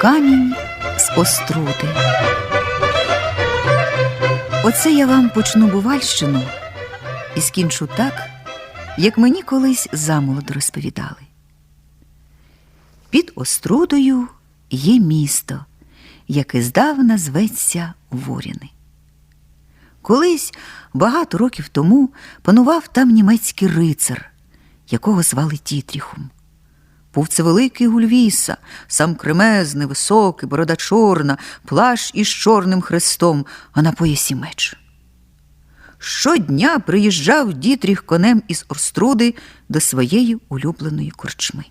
Камінь з остроти. Оце я вам почну Бувальщину і скінчу так, як мені колись замолоду розповідали. Під Острудою є місто, яке здавна зветься Воріни. Колись багато років тому панував там німецький рицар, якого звали Тітріхом. Був це великий гульвіса, сам кремезний, високий, борода чорна, плащ із чорним хрестом, а на поясі меч. Щодня приїжджав Дітріх конем із Орструди до своєї улюбленої корчми.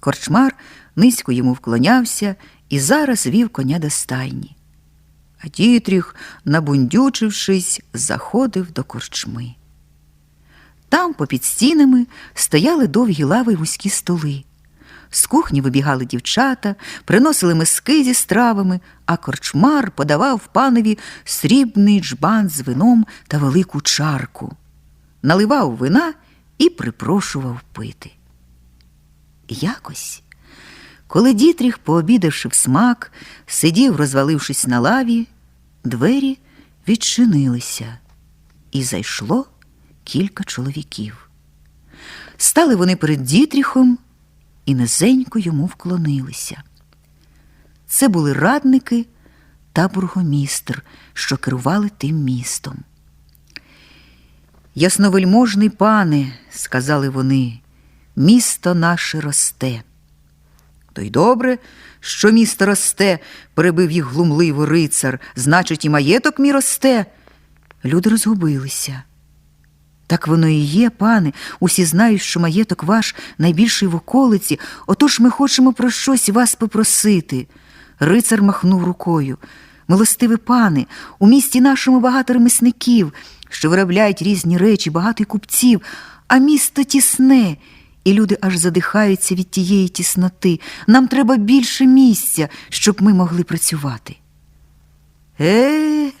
Корчмар низько йому вклонявся і зараз вів коня до стайні. А Дітріх, набундючившись, заходив до корчми. Там, попід стінами, стояли довгі лави й вузькі столи. З кухні вибігали дівчата, приносили миски зі стравами, а корчмар подавав панові срібний джбан з вином та велику чарку, наливав вина і припрошував пити. Якось, коли Дітріх, пообідавши в смак, сидів, розвалившись на лаві, двері відчинилися, і зайшло кілька чоловіків. Стали вони перед Дітріхом і низенько йому вклонилися. Це були радники та бургомістр, що керували тим містом. Ясновельможний пане, сказали вони, місто наше росте. То й добре, що місто росте, перебив їх глумливо рицар, значить, і маєток мій росте. Люди розгубилися. Так воно і є, пане. Усі знають, що маєток ваш найбільший в околиці, отож ми хочемо про щось вас попросити. Рицар махнув рукою. Милостиві пане, у місті нашому багато ремісників, що виробляють різні речі, багато й купців, а місто тісне, і люди аж задихаються від тієї тісноти. Нам треба більше місця, щоб ми могли працювати. Е,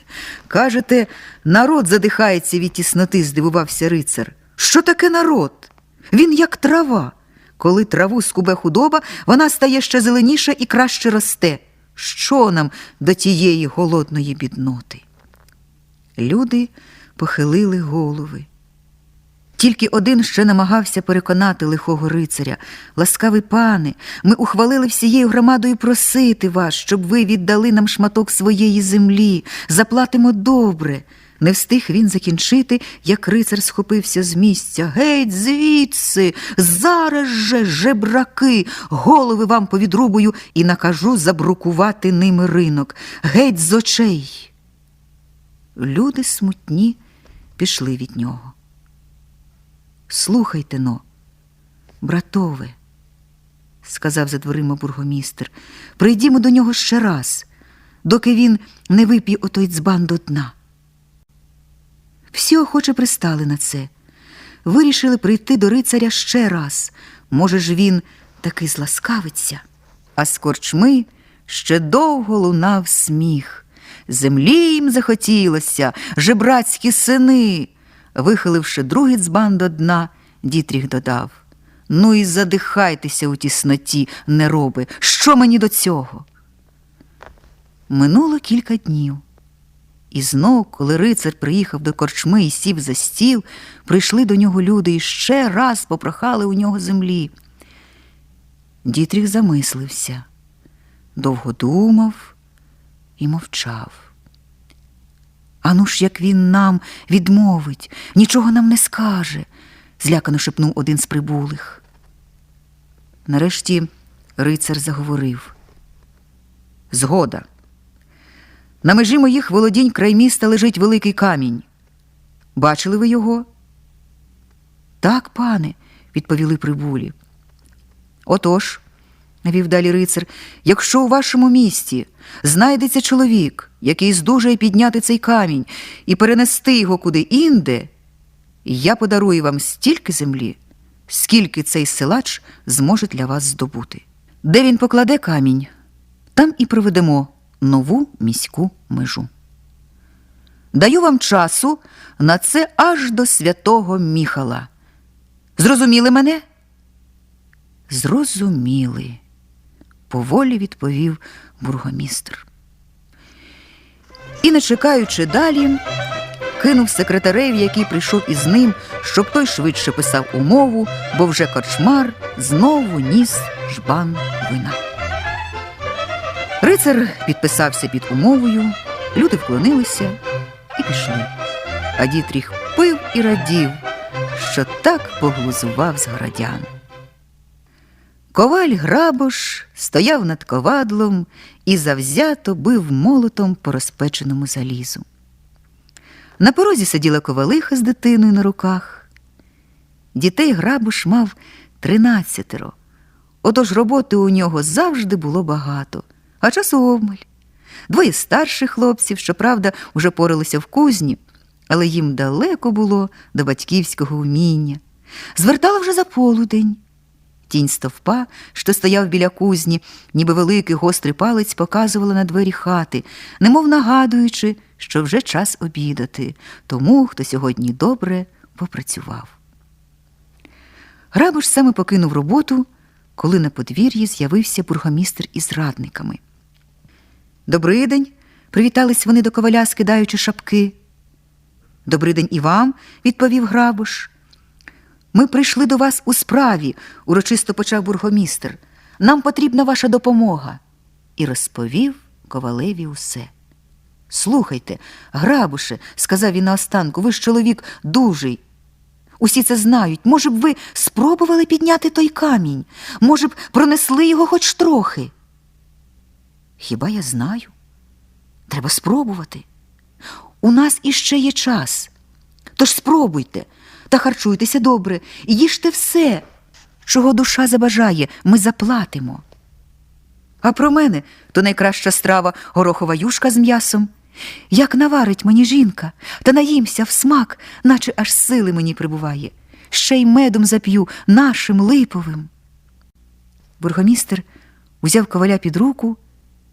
кажете, народ задихається від тісноти, здивувався рицар. Що таке народ? Він як трава. Коли траву скубе худоба, вона стає ще зеленіша і краще росте. Що нам до тієї голодної бідноти? Люди похилили голови. Тільки один ще намагався переконати лихого рицаря. Ласкавий пане, ми ухвалили всією громадою просити вас, щоб ви віддали нам шматок своєї землі, заплатимо добре. Не встиг він закінчити, як рицар схопився з місця. Геть, звідси, зараз же, жебраки, голови вам повідрубую і накажу забрукувати ними ринок. Геть з очей. Люди смутні пішли від нього. Слухайте но, братове, сказав за дверима бургомістр, прийдімо до нього ще раз, доки він не вип'є отой дзбан до дна. Всі охоче пристали на це, вирішили прийти до рицаря ще раз. Може ж, він таки зласкавиться. А з корчми ще довго лунав сміх. Землі їм захотілося, жебрацькі сини. Вихиливши другий дзбан до дна, Дітріх додав Ну і задихайтеся у тісноті, нероби. Що мені до цього? Минуло кілька днів. І знов, коли рицар приїхав до корчми і сів за стіл, прийшли до нього люди і ще раз попрохали у нього землі. Дітріх замислився, довго думав і мовчав. Ану ж, як він нам відмовить, нічого нам не скаже, злякано шепнув один з прибулих. Нарешті рицар заговорив. Згода. На межі моїх володінь край міста лежить великий камінь. Бачили ви його? Так, пане, відповіли прибулі. Отож, навів далі рицар, якщо у вашому місті знайдеться чоловік, який здужає підняти цей камінь і перенести його куди інде, я подарую вам стільки землі, скільки цей силач зможе для вас здобути. Де він покладе камінь, там і проведемо нову міську межу. Даю вам часу на це аж до святого Міхала. Зрозуміли мене? Зрозуміли. поволі відповів бургомістр. Не чекаючи далі, кинув секретареві, який прийшов із ним, щоб той швидше писав умову, бо вже корчмар знову ніс жбан вина. Рицар підписався під умовою, люди вклонилися і пішли. А Дітріх пив і радів, що так поглузував з городян. Коваль Грабош стояв над ковадлом і завзято бив молотом по розпеченому залізу. На порозі сиділа ковалиха з дитиною на руках. Дітей Грабош мав тринадцятеро. Отож роботи у нього завжди було багато, а часу обмаль. Двоє старших хлопців, щоправда, уже поралися в кузні, але їм далеко було до батьківського уміння. Звертала вже за полудень. Тінь стовпа, що стояв біля кузні, ніби великий гострий палець показувала на двері хати, немов нагадуючи, що вже час обідати тому, хто сьогодні добре попрацював. Грабош саме покинув роботу, коли на подвір'ї з'явився бургомістр із радниками. Добрий день, привітались вони до коваля, скидаючи шапки. Добрий день і вам, відповів Грабош. Ми прийшли до вас у справі, урочисто почав бургомістр. Нам потрібна ваша допомога. І розповів ковалеві усе. Слухайте, грабуше, сказав він наостанку, ви ж чоловік дужий. Усі це знають. Може б, ви спробували підняти той камінь? Може б, пронесли його хоч трохи? Хіба я знаю? Треба спробувати. У нас іще є час. Тож спробуйте та харчуйтеся добре їжте все, чого душа забажає, ми заплатимо. А про мене то найкраща страва горохова юшка з м'ясом. Як наварить мені жінка, та наїмся в смак, наче аж сили мені прибуває. Ще й медом зап'ю нашим липовим. Бургомістр узяв коваля під руку,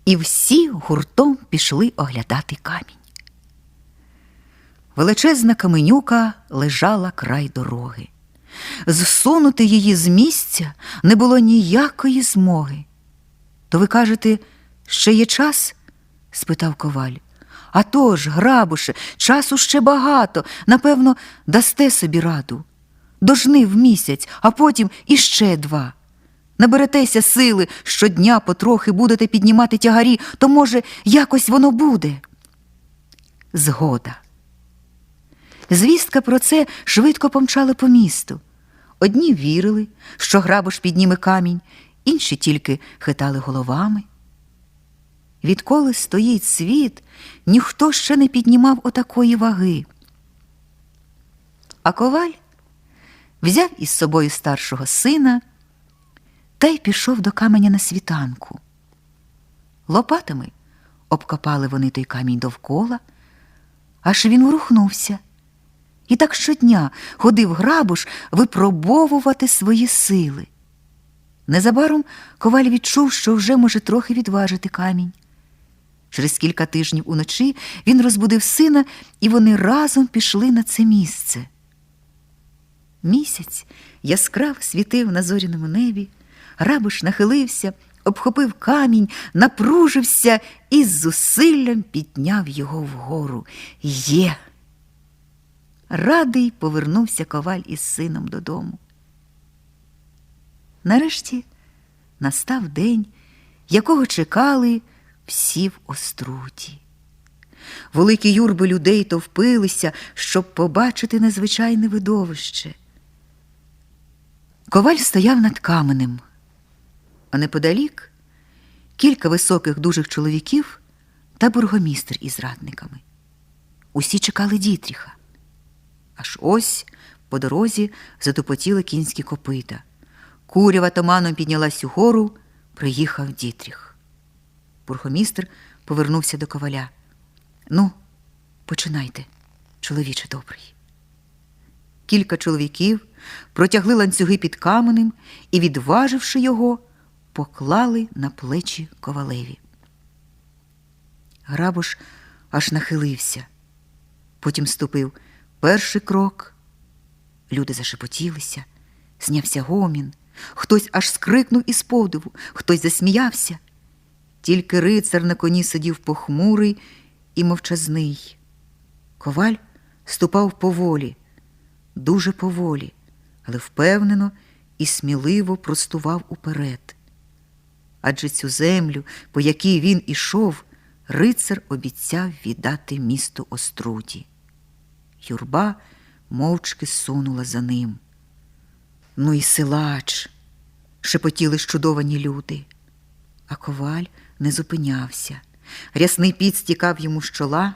і всі гуртом пішли оглядати камінь. Величезна каменюка лежала край дороги. Зсунути її з місця не було ніякої змоги. То ви кажете, ще є час? спитав коваль. «А тож, грабуше, часу ще багато, напевно, дасте собі раду. Дожнив місяць, а потім іще два. Наберетеся сили, щодня потрохи будете піднімати тягарі, то, може, якось воно буде. Згода. Звістка про це швидко помчала по місту. Одні вірили, що грабош підніме камінь, інші тільки хитали головами. Відколи стоїть світ, ніхто ще не піднімав отакої ваги. А коваль взяв із собою старшого сина та й пішов до каменя на світанку. Лопатами обкопали вони той камінь довкола, аж він ворухнувся. І так щодня ходив грабуш випробовувати свої сили. Незабаром коваль відчув, що вже може трохи відважити камінь. Через кілька тижнів уночі він розбудив сина, і вони разом пішли на це місце. Місяць яскрав світив на зоряному небі, грабуш нахилився, обхопив камінь, напружився і з зусиллям підняв його вгору. Є! Радий повернувся коваль із сином додому. Нарешті настав день, якого чекали всі в оструті. Великі юрби людей товпилися, щоб побачити незвичайне видовище. Коваль стояв над каменем, а неподалік кілька високих дужих чоловіків та бургомістр із радниками. Усі чекали дітріха. Аж ось по дорозі затупотіли кінські копита. Курява томаном піднялась угору, приїхав дітріх. Бургомістр повернувся до коваля. Ну, починайте, чоловіче добрий. Кілька чоловіків протягли ланцюги під каменем і, відваживши його, поклали на плечі ковалеві. Грабош аж нахилився, потім ступив перший крок. Люди зашепотілися, знявся гомін. Хтось аж скрикнув із подиву, хтось засміявся. Тільки рицар на коні сидів похмурий і мовчазний. Коваль ступав поволі, дуже поволі, але впевнено і сміливо простував уперед. Адже цю землю, по якій він ішов, рицар обіцяв віддати місту Оструді. Юрба мовчки сунула за ним. Ну і силач, шепотіли щудовані люди. А коваль не зупинявся. Рясний піт стікав йому з чола,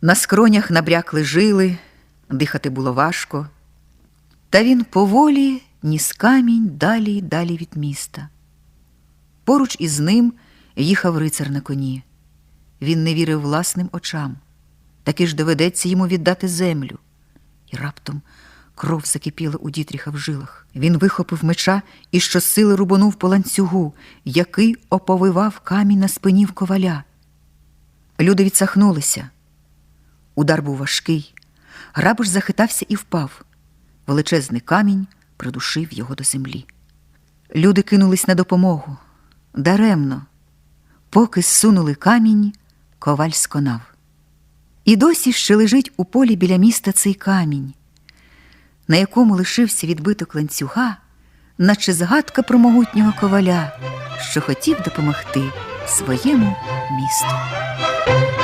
на скронях набрякли жили, дихати було важко. Та він поволі ніс камінь далі й далі від міста. Поруч із ним їхав рицар на коні. Він не вірив власним очам. Таки ж доведеться йому віддати землю. І раптом кров закипіла у дітріха в жилах. Він вихопив меча і щосили рубанув по ланцюгу, який оповивав камінь на спині в коваля. Люди відсахнулися. Удар був важкий. Грабиш захитався і впав. Величезний камінь придушив його до землі. Люди кинулись на допомогу. Даремно. Поки зсунули камінь, коваль сконав. І досі ще лежить у полі біля міста цей камінь, на якому лишився відбиток ланцюга, наче згадка про могутнього коваля, що хотів допомогти своєму місту.